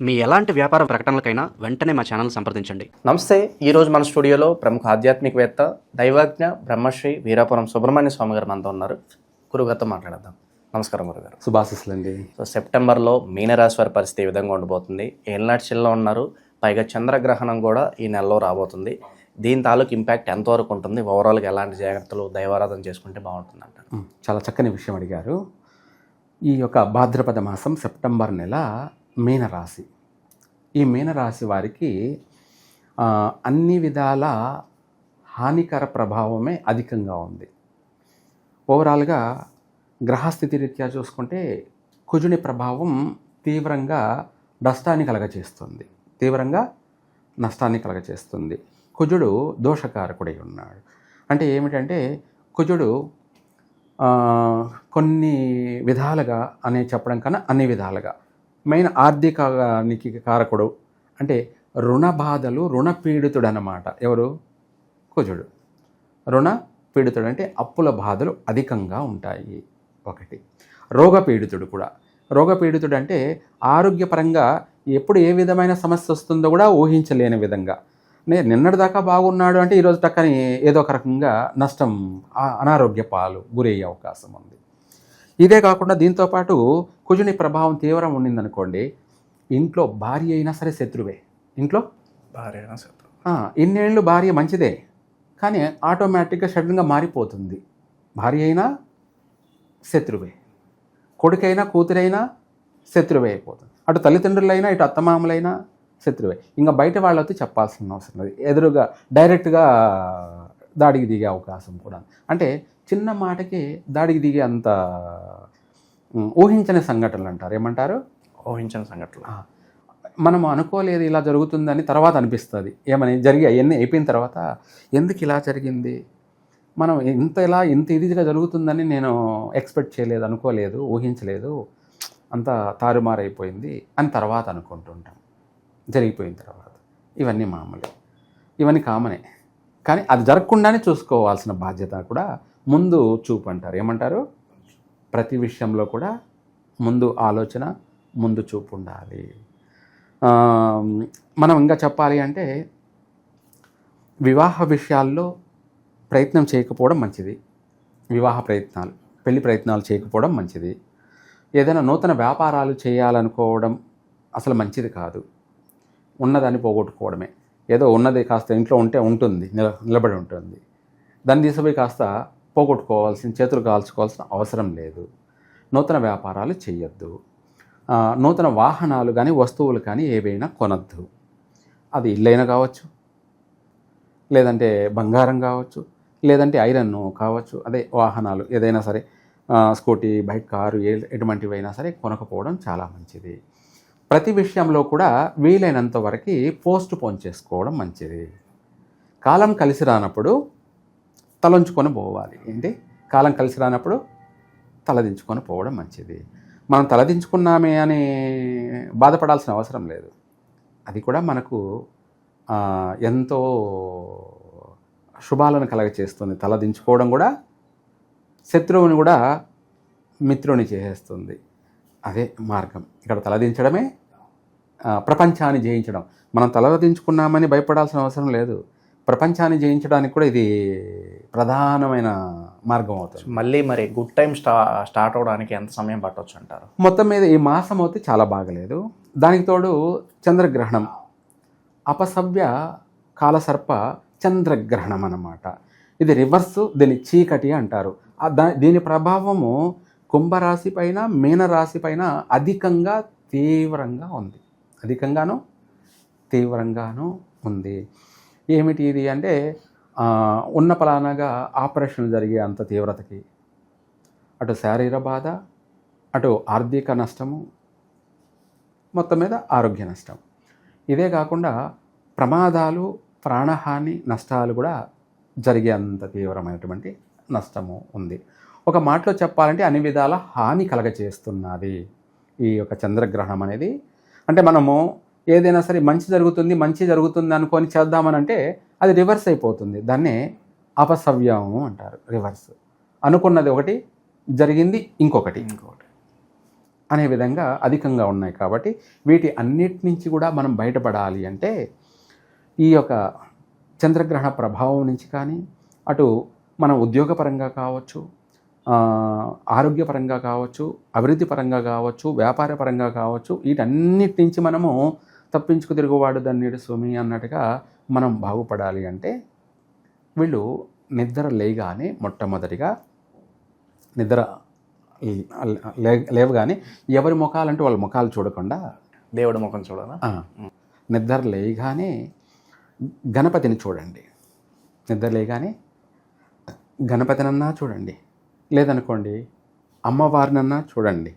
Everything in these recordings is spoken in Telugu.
మీ ఎలాంటి వ్యాపార ప్రకటనలకైనా వెంటనే మా ఛానల్ సంప్రదించండి. నమస్తే ఈరోజు మన స్టూడియోలో ప్రముఖ ఆధ్యాత్మికవేత్త దైవజ్ఞ బ్రహ్మశ్రీ వీరాపురం సుబ్రహ్మణ్య స్వామి గారు మనతో ఉన్నారు. గురుగారితో మాట్లాడదాం నమస్కారం గురుగారు శుభాశిస్సులండి. సో సెప్టెంబర్లో మీనరాశి వారి పరిస్థితి ఈ విధంగా ఉండబోతుంది? ఏళ్ళనాటి చిల్లో ఉన్నారు. పైగా చంద్రగ్రహణం కూడా ఈ నెలలో రాబోతుంది. దీని తాలూకు ఇంపాక్ట్ ఎంతవరకు ఉంటుంది? ఓవరాల్గా ఎలాంటి జాగ్రత్తలు దైవారాధన చేసుకుంటే బాగుంటుంది ఉమ్, చాలా చక్కని విషయం అడిగారు. ఈ యొక్క భాద్రపద మాసం సెప్టెంబర్ నెల మీనరాశి. ఈ మీనరాశి వారికి అన్ని విధాల హానికర ప్రభావమే అధికంగా ఉంది. ఓవరాల్గా గ్రహస్థితి రీత్యా చూసుకుంటే కుజుని ప్రభావం తీవ్రంగా నష్టాన్ని కలగచేస్తుంది తీవ్రంగా నష్టాన్ని కలగచేస్తుంది కుజుడు దోషకారకుడై ఉన్నాడు. అంటే ఏమిటంటే కుజుడు కొన్ని విధాలుగా అనే చెప్పడం కన్నా అన్ని విధాలుగా. మెయిన్ ఆర్థికానికి కారకుడు. అంటే రుణ బాధలు రుణ పీడితుడు అన్నమాట ఎవరు? కుజుడు. రుణ పీడితుడు అంటే అప్పుల బాధలు అధికంగా ఉంటాయి. ఒకటి. రోగ పీడితుడు కూడా. రోగ పీడితుడు అంటే ఆరోగ్యపరంగా ఎప్పుడు ఏ విధమైన సమస్య వస్తుందో కూడా ఊహించలేని విధంగా. నే నిన్నటిదాకా బాగున్నాడు అంటే ఈరోజు టక్కని ఏదో ఒక రకంగా నష్టం అనారోగ్య పాలు గురయ్యే అవకాశం ఉంది. ఇదే కాకుండా దీంతోపాటు కుజుని ప్రభావం తీవ్రం ఉండిందనుకోండి ఇంట్లో భార్య అయినా సరే శత్రువే. ఇంట్లో? భార్య ఆ, ఇన్నేళ్ళు భార్య మంచిదే కానీ ఆటోమేటిక్గా సడన్గా మారిపోతుంది. భార్య అయినా శత్రువే. కొడుకైనా కూతురైనా శత్రువే అయిపోతుంది. అటు తల్లిదండ్రులైనా ఇటు అత్తమామలైనా శత్రువే. ఇంకా బయట వాళ్ళతో చెప్పాల్సిన అవసరం లేదు. ఎదురుగా డైరెక్ట్గా దాడికి దిగే అవకాశం కూడా. అంటే చిన్న మాటకి దాడికి దిగే అంత ఊహించని సంఘటనలు అంటారు. ఏమంటారు? ఊహించిన సంఘటనలు. మనం అనుకోలేదు ఇలా జరుగుతుందని తర్వాత అనిపిస్తుంది. ఏమని? జరిగి అవన్నీ అయిపోయిన తర్వాత ఎందుకు ఇలా జరిగింది? మనం ఇంత ఇలా ఇంత ఇదిగా జరుగుతుందని నేను ఎక్స్పెక్ట్ చేయలేదు అనుకోలేదు ఊహించలేదు. అంత తారుమారైపోయింది అని తర్వాత అనుకుంటుంటాం. జరిగిపోయిన తర్వాత. ఇవన్నీ మామూలే. ఇవన్నీ కామనే. కానీ అది జరగకుండానే చూసుకోవాల్సిన బాధ్యత కూడా ముందు చూపు అంటారు. ఏమంటారు? ప్రతి విషయంలో కూడా ముందు ఆలోచన ముందు చూపు ఉండాలి. మనం ఇంకా చెప్పాలి అంటే వివాహ విషయాల్లో ప్రయత్నం చేయకపోవడం మంచిది. వివాహ ప్రయత్నాలు పెళ్ళి ప్రయత్నాలు చేయకపోవడం మంచిది. ఏదైనా నూతన వ్యాపారాలు చేయాలనుకోవడం అసలు మంచిది కాదు. ఉన్నదాన్ని పోగొట్టుకోవడమే. ఏదో ఉన్నది కాస్త ఇంట్లో ఉంటే ఉంటుంది నిల నిలబడి ఉంటుంది. దాన్ని తీసుకుపోయి కాస్త పోగొట్టుకోవాల్సిన చేతులు కాల్చుకోవాల్సిన అవసరం లేదు. నూతన వ్యాపారాలు చేయొద్దు నూతన వాహనాలు కానీ వస్తువులు కానీ ఏవైనా కొనద్దు. అది ఇల్లైనా కావచ్చు లేదంటే బంగారం కావచ్చు లేదంటే ఐరన్ కావచ్చు అదే వాహనాలు ఏదైనా సరే స్కూటీ బైక్ కారు ఎటువంటివైనా సరే కొనకపోవడం చాలా మంచిది. ప్రతి విషయంలో కూడా వీలైనంత వరకు పోస్ట్ పోన్ చేసుకోవడం మంచిది. కాలం కలిసి రానప్పుడు తలంచుకొని పోవాలి. ఏంటి? కాలం కలిసి రానప్పుడు తలదించుకొని పోవడం మంచిది. మనం తలదించుకున్నామే అని బాధపడాల్సిన అవసరం లేదు. అది కూడా మనకు ఎంతో శుభాలను కలగచేస్తుంది. తలదించుకోవడం కూడా శత్రువుని కూడా మిత్రుని చేసేస్తుంది. అదే మార్గం. ఇక్కడ తలదించడమే ప్రపంచాన్ని జయించడం. మనం తలదించుకున్నామని భయపడాల్సిన అవసరం లేదు. ప్రపంచాన్ని జయించడానికి కూడా ఇది ప్రధానమైన మార్గం అవుతుంది. మళ్ళీ మరి గుడ్ టైం స్టా స్టార్ట్ అవడానికి ఎంత సమయం పట్టవచ్చు అంటారు మొత్తం మీద ఈ మాసం అయితే చాలా బాగలేదు. దానికి తోడు చంద్రగ్రహణం అపసవ్య కాలసర్ప చంద్రగ్రహణం అన్నమాట. ఇది రివర్స్ దీన్ని చీకటి అంటారు. దీని ప్రభావము కుంభరాశి పైన మీనరాశి పైన అధికంగా తీవ్రంగా ఉంది. అధికంగాను తీవ్రంగాను ఉంది. ఏమిటి ఇది అంటే ఉన్న పలానాగా ఆపరేషన్ జరిగే అంత తీవ్రతకి. అటు శారీర బాధ అటు ఆర్థిక నష్టము మొత్తం మీద ఆరోగ్య నష్టం. ఇదే కాకుండా ప్రమాదాలు ప్రాణహాని నష్టాలు కూడా జరిగే అంత తీవ్రమైనటువంటి నష్టము ఉంది. ఒక మాటలో చెప్పాలంటే అన్ని విధాల హాని కలగచేస్తున్నది ఈ యొక్క చంద్రగ్రహణం అనేది. అంటే మనము ఏదైనా సరే మంచి జరుగుతుంది మంచి జరుగుతుంది అనుకొని చేద్దామనంటే అది రివర్స్ అయిపోతుంది. దాన్నే అపసవ్యము అంటారు రివర్స్ అనుకున్నది ఒకటి జరిగింది ఇంకొకటి. ఇంకోటి అనే విధంగా అధికంగా ఉన్నాయి కాబట్టి వీటి అన్నిటి నుంచి కూడా మనం బయటపడాలి అంటే ఈ యొక్క చంద్రగ్రహణ ప్రభావం నుంచి కానీ అటు మన ఉద్యోగపరంగా కావచ్చు ఆరోగ్యపరంగా కావచ్చు అభివృద్ధి పరంగా కావచ్చు వ్యాపార పరంగా కావచ్చు వీటన్నిటి నుంచి మనము తప్పించుకు తిరుగువాడు దన్నీడు స్వామి అన్నట్టుగా మనం బాగుపడాలి అంటే వీళ్ళు నిద్ర లేగానే మొట్టమొదటిగా నిద్ర లే లేవగానే ఎవరి ముఖాలంటే వాళ్ళ ముఖాలు చూడకుండా దేవుడి ముఖం చూడాలా? నిద్ర లేయగానే గణపతిని చూడండి. నిద్ర లేయగానే గణపతినన్నా చూడండి. లేదనుకోండి అమ్మవారినన్నా చూడండి.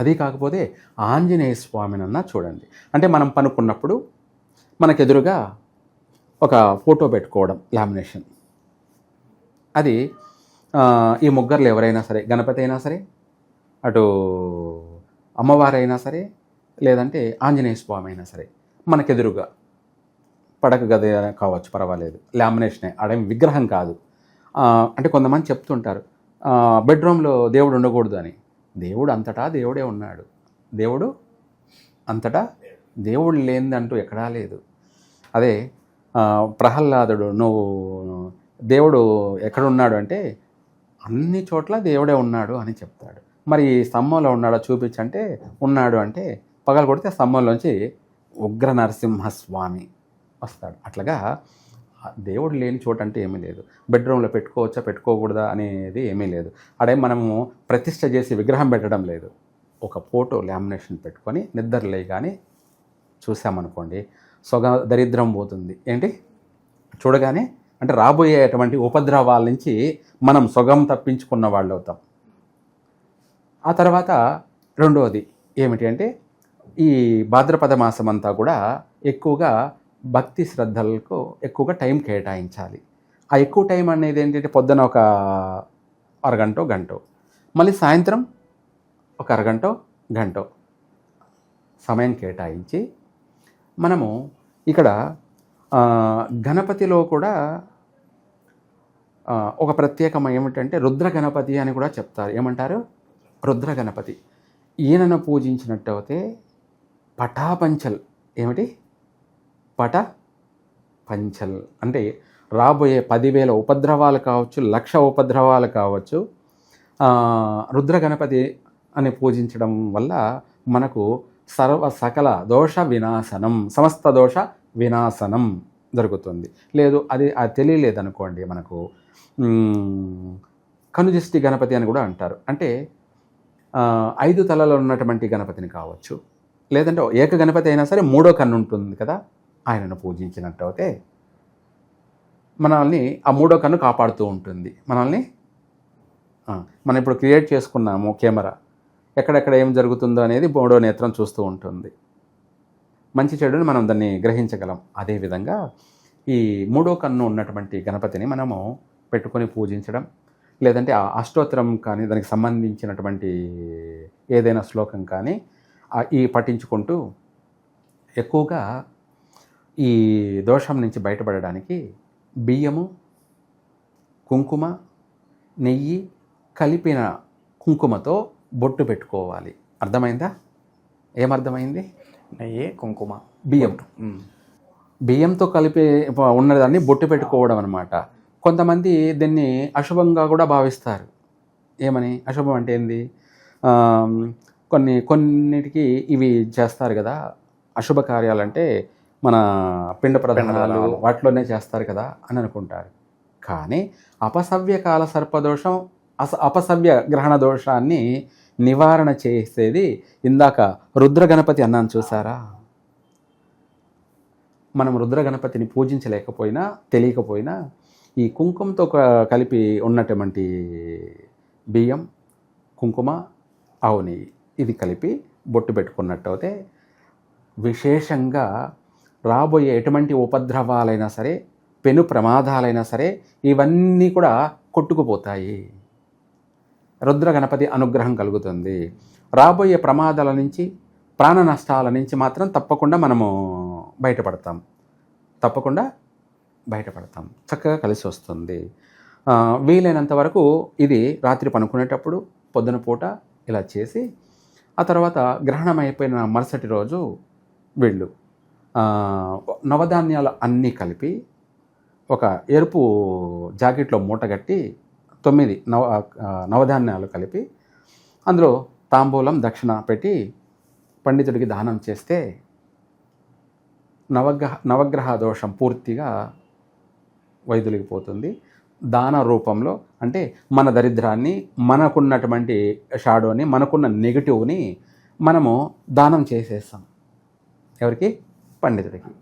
అది కాకపోతే ఆంజనేయ స్వామినన్నా చూడండి. అంటే మనం పనుకున్నప్పుడు మనకెదురుగా ఒక ఫోటో పెట్టుకోవడం లామినేషన్. అది ఈ ముగ్గురులు ఎవరైనా సరే గణపతి అయినా సరే అటు అమ్మవారైనా సరే లేదంటే ఆంజనేయ స్వామి అయినా సరే మనకెదురుగా పడక గది కావచ్చు పర్వాలేదు లామినేషనే అడేం విగ్రహం కాదు. అంటే కొంతమంది చెప్తుంటారు బెడ్రూమ్లో దేవుడు ఉండకూడదు అని. దేవుడు అంతటా దేవుడే ఉన్నాడు. దేవుడు అంతటా దేవుడు లేనిదంటూ ఎక్కడా లేదు. అదే ప్రహ్లాదుడు నువ్వు దేవుడు ఎక్కడున్నాడు అంటే అన్ని చోట్ల దేవుడే ఉన్నాడు అని చెప్తాడు. మరి స్తంభంలో ఉన్నాడో చూపించంటే ఉన్నాడు అంటే పగలు కొడితే స్తంభంలోంచి ఉగ్ర నరసింహస్వామి వస్తాడు. అట్లాగా దేవుడు లేని చోట అంటే ఏమీ లేదు. బెడ్రూమ్లో పెట్టుకోవచ్చా పెట్టుకోకూడదా అనేది ఏమీ లేదు. అడే మనము ప్రతిష్ట చేసి విగ్రహం పెట్టడం లేదు. ఒక ఫోటో లామినేషన్ పెట్టుకొని నిద్ర లేగానే చూసామనుకోండి సొగ దరిద్రం పోతుంది. ఏంటి? చూడగానే అంటే రాబోయేటువంటి ఉపద్రవాల నుంచి మనం సొగం తప్పించుకున్న వాళ్ళు అవుతాం. ఆ తర్వాత రెండవది ఏమిటి అంటే ఈ భాద్రపద మాసం అంతా కూడా ఎక్కువగా భక్తి శ్రద్ధలకు ఎక్కువగా టైం కేటాయించాలి. ఆ ఎక్కువ టైం అనేది ఏంటంటే పొద్దున ఒక అరగంట గంట మళ్ళీ సాయంత్రం ఒక అరగంట గంట సమయం కేటాయించి మనము ఇక్కడ గణపతిలో కూడా ఒక ప్రత్యేకం ఏమిటంటే రుద్ర గణపతి అని కూడా చెప్తారు. ఏమంటారు? రుద్ర గణపతి ఈయనను పూజించినట్టయితే పటాపంచల్ ఏమిటి? పట పంచల్. అంటే రాబోయే పదివేల ఉపద్రవాలు కావచ్చు లక్ష ఉపద్రవాలు కావచ్చు రుద్ర గణపతి అని పూజించడం వల్ల మనకు సర్వ సకల దోష వినాశనం సమస్త దోష వినాశనం జరుగుతుంది. లేదు అది అది తెలియలేదనుకోండి మనకు. మ్, కనుదిష్టి గణపతి అని కూడా అంటారు. అంటే ఐదు తలలో ఉన్నటువంటి గణపతిని కావచ్చు. లేదంటే ఏక గణపతి అయినా సరే మూడో కన్ను ఉంటుంది కదా. ఆయనను పూజించినట్టయితే మనల్ని ఆ మూడో కన్ను కాపాడుతూ ఉంటుంది. మనల్ని మనం ఇప్పుడు క్రియేట్ చేసుకున్నాము కెమెరా. ఎక్కడెక్కడ ఏం జరుగుతుందో అనేది మూడో నేత్రం చూస్తూ ఉంటుంది. మంచి చెడుని మనం దాన్ని గ్రహించగలం. అదేవిధంగా ఈ మూడో కన్ను ఉన్నటువంటి గణపతిని మనము పెట్టుకొని పూజించడం లేదంటే ఆ అష్టోత్తరం కానీ దానికి సంబంధించినటువంటి ఏదైనా శ్లోకం కానీ ఈ పఠించుకుంటూ ఎక్కువగా ఈ దోషం నుంచి బయటపడడానికి బియ్యము కుంకుమ నెయ్యి కలిపిన కుంకుమతో బొట్టు పెట్టుకోవాలి. అర్థమైందా? ఏమర్థమైంది? నెయ్యి కుంకుమ. బియ్యం. బియ్యంతో కలిపి ఉన్నదాన్ని బొట్టు పెట్టుకోవడం అనమాట కొంతమంది దీన్ని అశుభంగా కూడా భావిస్తారు. ఏమని? అశుభం అంటే ఏంది? కొన్ని కొన్నిటికి ఇవి చేస్తారు కదా. అశుభ కార్యాలంటే మన పిండ ప్రధానాలు. వాటిలోనే చేస్తారు కదా అని అనుకుంటారు కానీ అపసవ్య కాల సర్పదోషం అస అపసవ్య గ్రహణ దోషాన్ని నివారణ చేసేది ఇందాక రుద్ర గణపతి అన్నాను చూసారా మనం రుద్ర గణపతిని పూజించలేకపోయినా తెలియకపోయినా ఈ కుంకుమతో కలిపి ఉన్నటువంటి బియ్యం కుంకుమ నెయ్యి ఇది కలిపి బొట్టు పెట్టుకున్నట్టయితే విశేషంగా రాబోయే ఎటువంటి ఉపద్రవాలైనా సరే పెను ప్రమాదాలైనా సరే ఇవన్నీ కూడా కొట్టుకుపోతాయి. రుద్ర గణపతి అనుగ్రహం కలుగుతుంది. రాబోయే ప్రమాదాల నుంచి ప్రాణ నష్టాల నుంచి మాత్రం తప్పకుండా మనము బయటపడతాం. తప్పకుండా బయటపడతాం. చక్కగా కలిసి వస్తుంది. వీలైనంత వరకు ఇది రాత్రి పనుకునేటప్పుడు పొద్దున పూట ఇలా చేసి ఆ తర్వాత గ్రహణం అయిపోయిన మరుసటి రోజు వీళ్ళు. నవధాన్యాలు అన్నీ కలిపి ఒక ఎరుపు జాకెట్లో మూటగట్టి తొమ్మిది నవ నవధాన్యాలు కలిపి అందులో తాంబూలం దక్షిణ పెట్టి పండితుడికి దానం చేస్తే నవగ్రహ నవగ్రహ దోషం పూర్తిగా వైదొలిగిపోతుంది దాన రూపంలో అంటే మన దరిద్రాన్ని మనకున్నటువంటి షాడోని మనకున్న నెగిటివ్ని మనము దానం చేసేస్తాం. ఎవరికి? పండితుడికి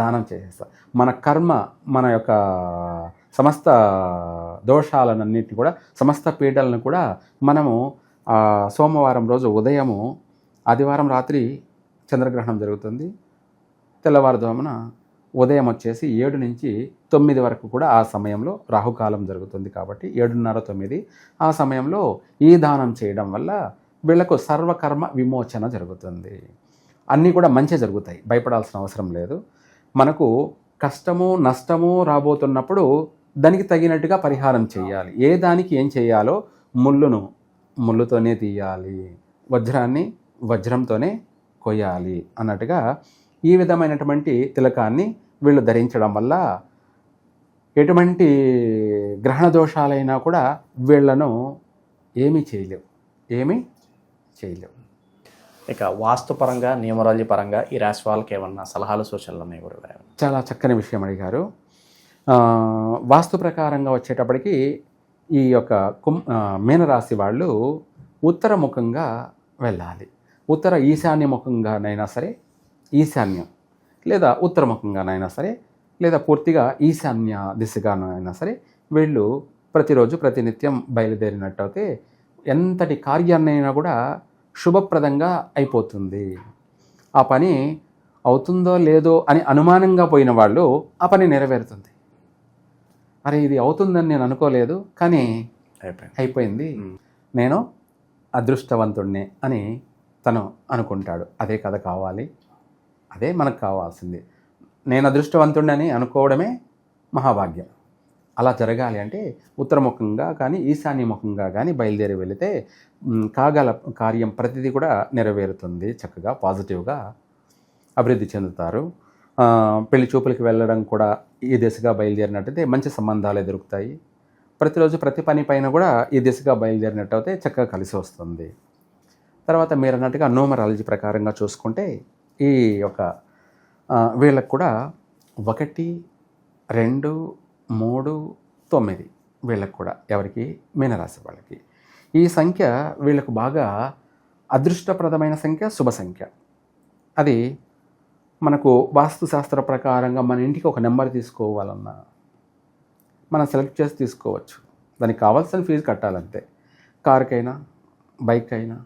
దానం చేసేస్తా. మన కర్మ మన యొక్క సమస్త దోషాలన్నింటినీ కూడా సమస్త పీడలను కూడా మనము సోమవారం రోజు ఉదయము ఆదివారం రాత్రి చంద్రగ్రహణం జరుగుతుంది. తెల్లవారుజామున ఉదయం వచ్చేసి ఏడు నుంచి తొమ్మిది వరకు కూడా ఆ సమయంలో రాహుకాలం జరుగుతుంది కాబట్టి ఏడున్నర తొమ్మిది ఆ సమయంలో ఈ దానం చేయడం వల్ల వీళ్ళకు సర్వకర్మ విమోచన జరుగుతుంది. అన్నీ కూడా మంచి జరుగుతాయి. భయపడాల్సిన అవసరం లేదు. మనకు కష్టము నష్టము రాబోతున్నప్పుడు దానికి తగినట్టుగా పరిహారం చేయాలి. ఏ దానికి ఏం చేయాలో ముళ్ళును ముళ్ళుతోనే తీయాలి. వజ్రాన్ని వజ్రంతోనే కొయ్యాలి అన్నట్టుగా ఈ విధమైనటువంటి తిలకాన్ని వీళ్ళు ధరించడం వల్ల ఎటువంటి గ్రహణ దోషాలైనా కూడా వీళ్ళను ఏమీ చేయలేవు. ఏమీ చేయలేవు. ఇక వాస్తుపరంగా న్యూమరాలజీ పరంగా ఈ రాశి వాళ్ళకి ఏమన్నా సలహాలు సూచనలు ఉన్నాయి చాలా చక్కని విషయం అడిగారు. వాస్తు ప్రకారంగా వచ్చేటప్పటికి ఈ యొక్క కుం మీనరాశి వాళ్ళు ఉత్తరముఖంగా వెళ్ళాలి. ఉత్తర ఈశాన్యముఖంగానైనా సరే ఈశాన్యం లేదా ఉత్తరముఖంగానైనా సరే లేదా పూర్తిగా ఈశాన్య దిశగానైనా సరే వీళ్ళు ప్రతిరోజు ప్రతినిత్యం బయలుదేరినట్టయితే ఎంతటి కార్యాన్నైనా కూడా శుభప్రదంగా అయిపోతుంది. ఆ పని అవుతుందో లేదో అని అనుమానంగా పోయిన వాళ్ళు ఆ పని నెరవేరుతుంది. అరే ఇది అవుతుందని నేను అనుకోలేదు కానీ అయిపోయింది. నేను అదృష్టవంతుణ్ణి అని తను అనుకుంటాడు. అదే కథ కావాలి అదే మనకు కావాల్సింది. నేను అదృష్టవంతుణ్ణి అని అనుకోవడమే మహాభాగ్యం. అలా జరగాలి అంటే ఉత్తరముఖంగా కానీ ఈశాన్యముఖంగా కానీ బయలుదేరి వెళితే కాగల కార్యం ప్రతిదీ కూడా నెరవేరుతుంది. చక్కగా పాజిటివ్గా అభివృద్ధి చెందుతారు. పెళ్ళి చూపులకి వెళ్ళడం కూడా ఈ దిశగా బయలుదేరినట్టయితే మంచి సంబంధాలు దొరుకుతాయి ప్రతిరోజు ప్రతి పని పైన కూడా ఈ దిశగా బయలుదేరినట్టయితే చక్కగా కలిసి వస్తుంది. తర్వాత మీరు అన్నట్టుగా నోమరాలజీ ప్రకారంగా చూసుకుంటే ఈ యొక్క వీళ్ళకు కూడా ఒకటి రెండు మూడు తొమ్మిది వీళ్ళకు కూడా ఎవరికి? మీనరాశి వాళ్ళకి. ఈ సంఖ్య వీళ్ళకు బాగా అదృష్టప్రదమైన సంఖ్య శుభ సంఖ్య. అది మనకు వాస్తుశాస్త్ర ప్రకారంగా మన ఇంటికి ఒక నెంబర్ తీసుకోవాలన్నా మనం సెలెక్ట్ చేసి తీసుకోవచ్చు. దానికి కావాల్సిన ఫీజు కట్టాలంతే. కార్కైనా బైక్ అయినా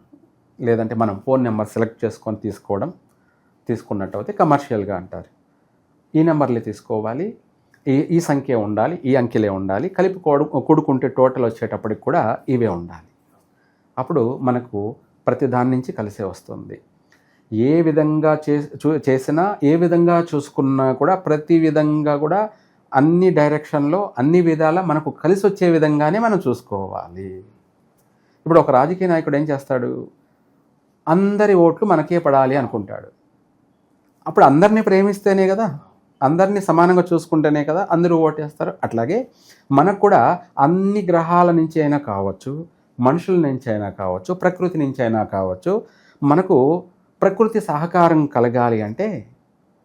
లేదంటే మనం ఫోన్ నెంబర్ సెలెక్ట్ చేసుకొని తీసుకోవడం తీసుకున్నట్టు అయితే కమర్షియల్గా అంటారు. ఈ నెంబర్లే తీసుకోవాలి. ఈ ఈ సంఖ్య ఉండాలి ఈ అంకెలే ఉండాలి కలిపి కొడు కూడుకుంటే టోటల్ వచ్చేటప్పటికి కూడా ఇవే ఉండాలి. అప్పుడు మనకు ప్రతి దాని నుంచి కలిసే వస్తుంది. ఏ విధంగా చే చూ- చేసినా ఏ విధంగా చూసుకున్నా కూడా ప్రతి విధంగా కూడా అన్ని డైరెక్షన్లో అన్ని విధాల మనకు కలిసి వచ్చే విధంగానే మనం చూసుకోవాలి. ఇప్పుడు ఒక రాజకీయ నాయకుడు ఏం చేస్తాడు? అందరి ఓట్లు మనకే పడాలి అనుకుంటాడు. అప్పుడు అందరినీ ప్రేమిస్తేనే కదా అందరినీ సమానంగా చూసుకుంటేనే కదా అందరూ ఓటేస్తారు అట్లాగే మనకు కూడా అన్ని గ్రహాల నుంచి అయినా కావచ్చు మనుషుల నుంచి అయినా కావచ్చు ప్రకృతి నుంచి అయినా కావచ్చు మనకు ప్రకృతి సహకారం కలగాలి అంటే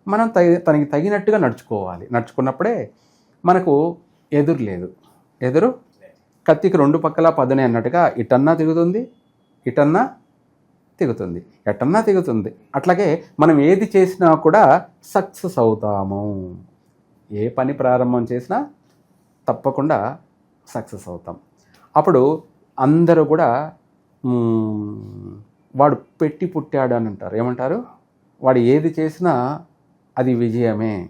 మనం తగి తనకి తగినట్టుగా నడుచుకోవాలి. నడుచుకున్నప్పుడే మనకు ఎదురు లేదు. ఎదురు? కత్తికి రెండు పక్కల పదునే అన్నట్టుగా ఇటన్నా తిరుగుతుంది ఇటన్నా తెగుతుంది. ఎట్టన్నా తెగుతుంది. అట్లాగే మనం ఏది చేసినా కూడా సక్సెస్ అవుతాము. ఏ పని ప్రారంభం చేసినా తప్పకుండా సక్సెస్ అవుతాం. అప్పుడు అందరూ కూడా వాడు పెట్టి పుట్టాడు అని అంటారు. ఏమంటారు? వాడు ఏది చేసినా అది విజయమే.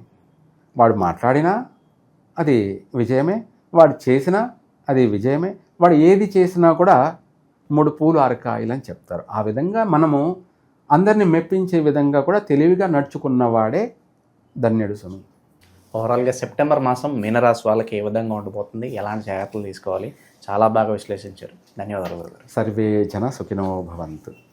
వాడు మాట్లాడినా అది విజయమే. వాడు చేసినా అది విజయమే. వాడు ఏది చేసినా కూడా మూడు పూలు అరకాయలు అని చెప్తారు. ఆ విధంగా మనము అందరిని మెప్పించే విధంగా కూడా తెలివిగా నడుచుకున్నవాడే ధన్యుడు సుమి ఓవరాల్గా సెప్టెంబర్ మాసం మీనరాశి వాళ్ళకి ఏ విధంగా ఉండిపోతుంది? ఎలాంటి జాగ్రత్తలు తీసుకోవాలి? చాలా బాగా విశ్లేషించారు. ధన్యవాదాలు సర్వే జన సుఖినో భవంతు.